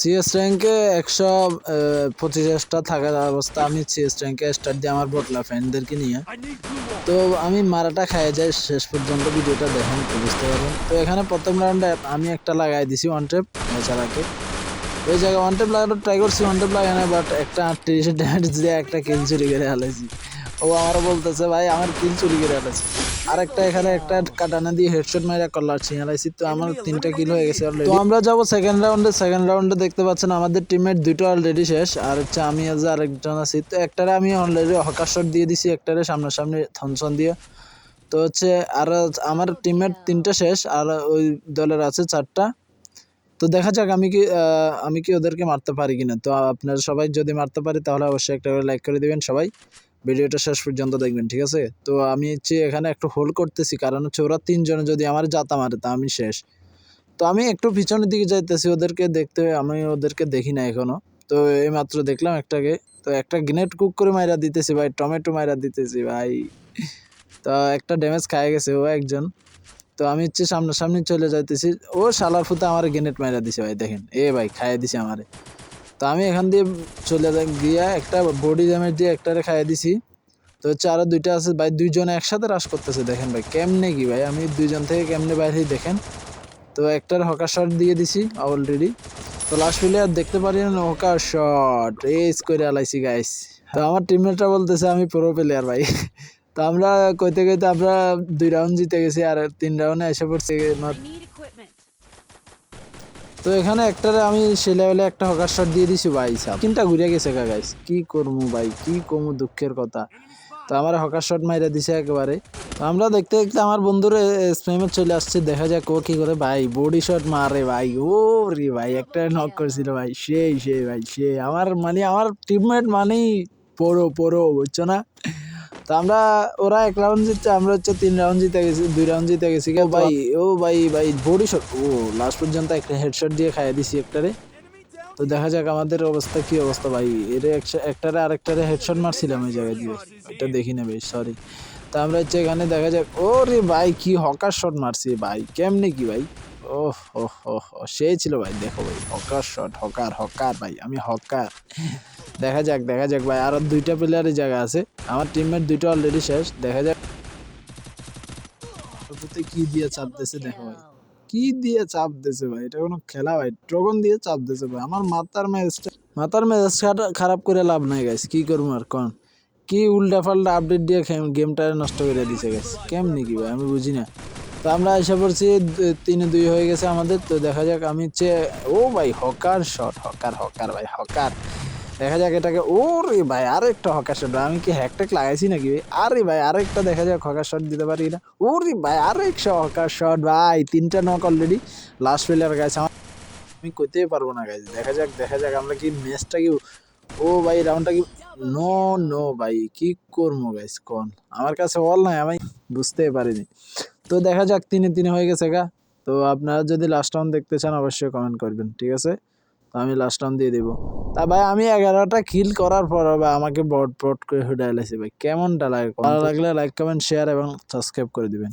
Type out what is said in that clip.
CS র্যাঙ্কে একশো পঁচিশ স্টার থাকার অবস্থা। আমি সিএস র্যাঙ্কে স্টার দিয়ে আমার বটলা ফ্যানদেরকে নিয়ে। তো আমি মারাটা খাইয়ে যাই, শেষ পর্যন্ত ভিডিওটা দেখেন বুঝতে পারবেন তো এখানে প্রথম রাউন্ডে আমি একটা লাগাই দিছি ওয়ান ট্রেপ বেচারাকে। ওই জায়গায় ওয়ান টেপ লাগানোর ট্রাই করছি ওয়ান টেপ লাগানো বাট একটা আটত্রিশের ড্যামেজ দিয়ে একটা কিল চুরি করে হালাইছি ও আমারও বলতেছে, ভাই, আমার কিল চুরি করে হালাইছি আর একটা এখানে একটা কাটানা দিয়ে হেডশট মাইরা কল্লার ছিঁড়াইছি তো আমার তিনটা কিল হয়ে গেছে অলরেডি তো আমরা যাব সেকেন্ড রাউন্ডে সেকেন্ড রাউন্ডে দেখতে পাচ্ছেন, আমাদের টিমের দুটো অলরেডি শেষ, আর হচ্ছে আমি আজ আরেকজন আছি। তো একটারে আমি অলরেডি হকার শট দিয়ে দিছি, একটারে সামনাসামনি থনসন দিয়ে। তো হচ্ছে, আর আমার টিমের তিনটা শেষ, আর ওই দলের আছে চারটা। তো দেখা যাক আমি কি আমি কি ওদেরকে মারতে পারি কিনা। তো আপনারা সবাই যদি মারতে পারি তাহলে অবশ্যই একটা করে লাইক করে দিবেন সবাই। ভিডিওটা শেষ পর্যন্ত দেখবেন, ঠিক আছে? তো আমি হচ্ছে এখানে একটু হোল্ড করতেছি, কারণ হচ্ছে ওরা তিনজনে যদি আমার জাতা মারে, তা আমি শেষ। তো আমি একটু পিছনের দিকে যাইতেছি, ওদেরকে দেখতে, আমি ওদেরকে দেখি না এখনও তো এই মাত্র দেখলাম একটাকে। তো একটা গ্রেনেড কুক করে মাইরা দিতেছি ভাই, টমেটো মাইরা দিতেছি ভাই। তো একটা ড্যামেজ খাই গেছে ও একজন। তো আমি হচ্ছে সামনা সামনাসামনি চলে যাইতেছি। ও শালার ফুতে আমার গ্রেনেড মাইরা দিছে ভাই, দেখেন। এ ভাই, খাইয়ে দিছে আমারে। তো আমি এখান দিয়ে চলে গিয়া একটা বডি ড্যামেজ দিয়ে একটারে খাইয়ে দিছি। তো হচ্ছে আরও দুইটা আছে, ভাই, দুইজন একসাথে রাশ করতেছে, দেখেন ভাই, কেমনে কি ভাই? আমি দুইজন থেকে কেমনে বাইরে দেখেন। তো একটার হকার শট দিয়ে দিছি অলরেডি তো লাস্ট প্লেয়ার দেখতে পারি না, হকার শট এস করে আলাইছি গাইস তো আমার টিমমেটরা বলতেছে, আমি প্রো প্লেয়ার ভাই। তো আমরা কইতে কইতে আমরা দুই রাউন্ড জিতে গেছি আর তিন রাউন্ডে এসে পড়ছি. তো এখানে একটারে আমি সে লেভেলে একটা হকার শট দিয়ে দিছি ভাই সাহেব। তিনটা ঘুরে গেছে গা গাইস কি করমু ভাই কি কমু দুঃখের কথা। তো আমার হকার শট মাইরা দিছে একেবারে। তো আমরা দেখতে দেখতে আমার বন্ধুরা স্প্যামে চলে আসছে দেখা যাক ও কি করে। ভাই বডি শট মারে ভাই ও রে ভাই একটা নক করেছিল ভাই সেই সেই ভাই সে আমার মানে আমার টিমমেট মানেই পড়ো পড়ো বুঝছ না? তো আমরা, ওরা এক রাউন্ড জিতছে, আমরা হচ্ছে তিন রাউন্ড জিতে গেছি, দুই রাউন্ড জিতে গেছি। ও ভাই ও ভাই ভাই বডি শট ও লাস্ট পর্যন্ত একটা হেডশট দিয়ে খাইয়ে দিছি একটারে। তো দেখা যাক আমাদের অবস্থা, কি অবস্থা ভাই। এর একটারে আরেকটারে হেডশট মারছিলাম ওই জায়গায় দিয়ে। এটা দেখি না বেশ সরি তা আমরা হচ্ছে এখানে দেখা যাক ও রে ভাই, কি হকার শট মারছি ভাই, কেমনে কি ভাই? ওহ ওহ ওহ সেই ছিল ভাই, দেখো ভাই, হকার শট হকার হকার ভাই, আমি হকার। দেখা যাক দেখা যাক ভাই। আরও দুইটা প্লেয়ারের জায়গা আছে। আমার টিমমেট দুইটা অলরেডি শেষ। দেখা যাক। কি দিয়ে চাপ দিয়েছে, দেখো ভাই। কি দিয়ে চাপ দিয়েছে ভাই? এটা কোনো খেলা ভাই। ড্রগন দিয়ে চাপ দিয়েছে ভাই। আমার মাথার মেজাজটা মাথার খারা- খারাপ করে লাভ নাই গাইস কি করব আর কোন? কি উল্টা পাল্টা আপডেট দিয়ে গেমটা নষ্ট করে দিছে গাইস কেমনি কি ভাই? আমি বুঝি না। তো আমরা পড়ছি দু- তিনে দুই হয়ে গেছে আমাদের। তো দেখা যাক, আমি হচ্ছে ও ভাই, হকার শট হকার হকার ভাই, হকার। দেখা যাক এটাকে। ও রে ভাই, আরেকটা হকার শট আমি কি হ্যাকট্যাক লাগাইছি নাকি? আরে ভাই, আরেকটা দেখা যাক হকার শট দিতে পারি না ও রে ভাই আরেকশো হকার শট ভাই, তিনটা নক অলরেডি লাস্ট প্লেয়ার গাইছে আমার আমি কইতেই পারব না গাইছে দেখা যাক দেখা যাক আমরা কি ম্যাচটা কি ও ভাই রাউন্ডটা কি নো নো ভাই, কি করব গাইস কোন? আমার কাছে বল নাই, আমি বুঝতেই পারিনি। তো দেখা যাক, তিনে তিনে হয়ে গেছে গা। তো আপনারা যদি লাস্ট রাউন্ড দেখতে চান, অবশ্যই কমেন্ট করবেন, ঠিক আছে? আমি লাস্ট রাউন্ড দিয়ে দেবো। তা ভাই আমি এগারোটা কিল করার পর ভাই আমাকে বট বট করে হুডাইলাইছে ভাই। কেমনটা লাগে? ভালো লাগলে লাইক কমেন্ট শেয়ার এবং সাবস্ক্রাইব করে দিবেন।